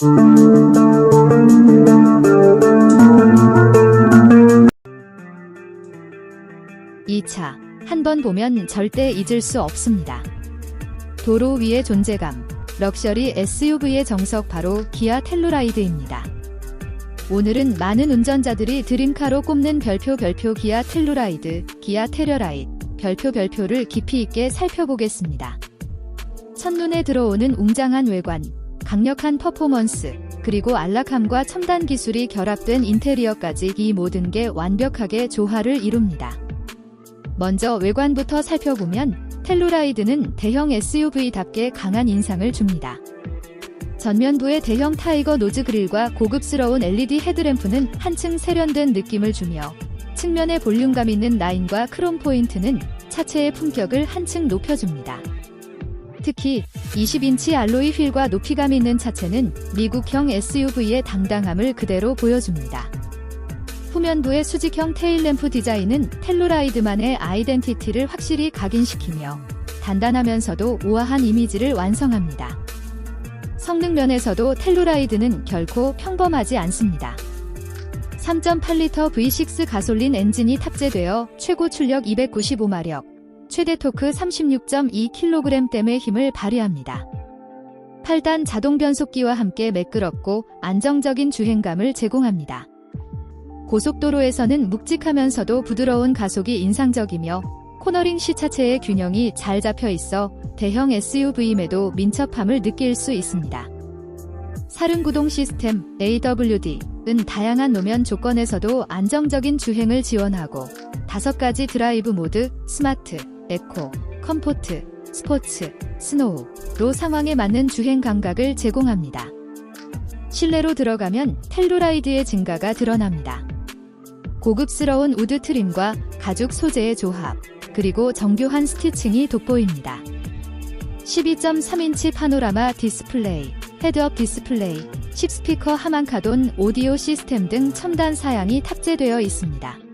이 차, 한 번 보면 절대 잊을 수 없습니다. 도로 위의 존재감, 럭셔리 SUV의 정석 바로 기아 텔루라이드입니다. 오늘은 많은 운전자들이 드림카로 꼽는 별표 별표 기아 텔루라이드, 기아 테러라이드, 별표 별표를 깊이 있게 살펴보겠습니다. 첫눈에 들어오는 웅장한 외관, 강력한 퍼포먼스, 그리고 안락함과 첨단 기술이 결합된 인테리어까지 이 모든 게 완벽하게 조화를 이룹니다. 먼저 외관부터 살펴보면 텔루라이드는 대형 SUV답게 강한 인상을 줍니다. 전면부의 대형 타이거 노즈 그릴과 고급스러운 LED 헤드램프는 한층 세련된 느낌을 주며 측면의 볼륨감 있는 라인과 크롬 포인트는 차체의 품격을 한층 높여줍니다. 특히 20인치 알로이 휠과 높이감 있는 차체는 미국형 SUV의 당당함을 그대로 보여줍니다. 후면부의 수직형 테일램프 디자인은 텔루라이드만의 아이덴티티를 확실히 각인시키며 단단하면서도 우아한 이미지를 완성합니다. 성능 면에서도 텔루라이드는 결코 평범하지 않습니다. 3.8리터 V6 가솔린 엔진이 탑재되어 최고 출력 295마력, 최대 토크 36.2kg댐의 힘을 발휘합니다. 8단 자동 변속기와 함께 매끄럽고 안정적인 주행감을 제공합니다. 고속도로에서는 묵직하면서도 부드러운 가속이 인상적이며 코너링 시 차체의 균형이 잘 잡혀 있어 대형 SUV임에도 민첩함을 느낄 수 있습니다. 사륜구동 시스템 AWD은 다양한 노면 조건에서도 안정적인 주행을 지원하고 다섯 가지 드라이브 모드, 스마트, 에코, 컴포트, 스포츠, 스노우로 상황에 맞는 주행 감각을 제공합니다. 실내로 들어가면 텔루라이드의 증가가 드러납니다. 고급스러운 우드 트림과 가죽 소재의 조합, 그리고 정교한 스티칭이 돋보입니다. 12.3인치 파노라마 디스플레이, 헤드업 디스플레이, 10스피커 하만카돈 오디오 시스템 등 첨단 사양이 탑재되어 있습니다.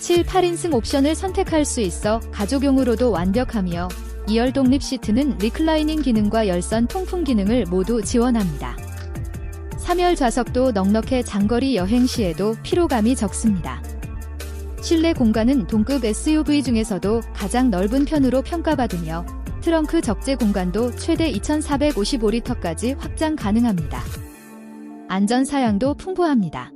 7, 8인승 옵션을 선택할 수 있어 가족용으로도 완벽하며 2열 독립 시트는 리클라이닝 기능과 열선 통풍 기능을 모두 지원합니다. 3열 좌석도 넉넉해 장거리 여행 시에도 피로감이 적습니다. 실내 공간은 동급 SUV 중에서도 가장 넓은 편으로 평가받으며 트렁크 적재 공간도 최대 2455리터까지 확장 가능합니다. 안전 사양도 풍부합니다.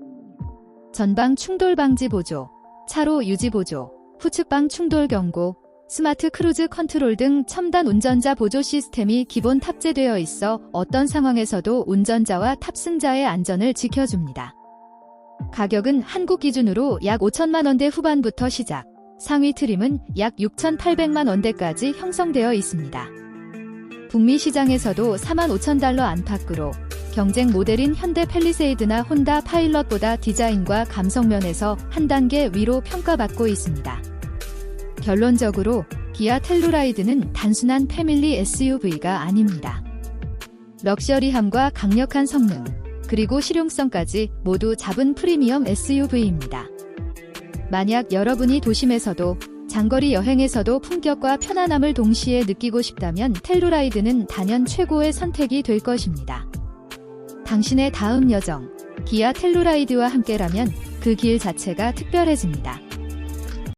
전방 충돌 방지 보조, 차로 유지 보조, 후측방 충돌 경고, 스마트 크루즈 컨트롤 등 첨단 운전자 보조 시스템이 기본 탑재되어 있어 어떤 상황에서도 운전자와 탑승자의 안전을 지켜줍니다. 가격은 한국 기준으로 약 5천만 원대 후반부터 시작, 상위 트림은 약 6,800만 원대까지 형성되어 있습니다. 북미 시장에서도 4만 5천 달러 안팎으로 경쟁 모델인 현대 팰리세이드나 혼다 파일럿보다 디자인과 감성 면에서 한 단계 위로 평가받고 있습니다. 결론적으로 기아 텔루라이드는 단순한 패밀리 SUV가 아닙니다. 럭셔리함과 강력한 성능, 그리고 실용성까지 모두 잡은 프리미엄 SUV입니다. 만약 여러분이 도심에서도 장거리 여행에서도 품격과 편안함을 동시에 느끼고 싶다면 텔루라이드는 단연 최고의 선택이 될 것입니다. 당신의 다음 여정, 기아 텔루라이드와 함께라면 그 길 자체가 특별해집니다.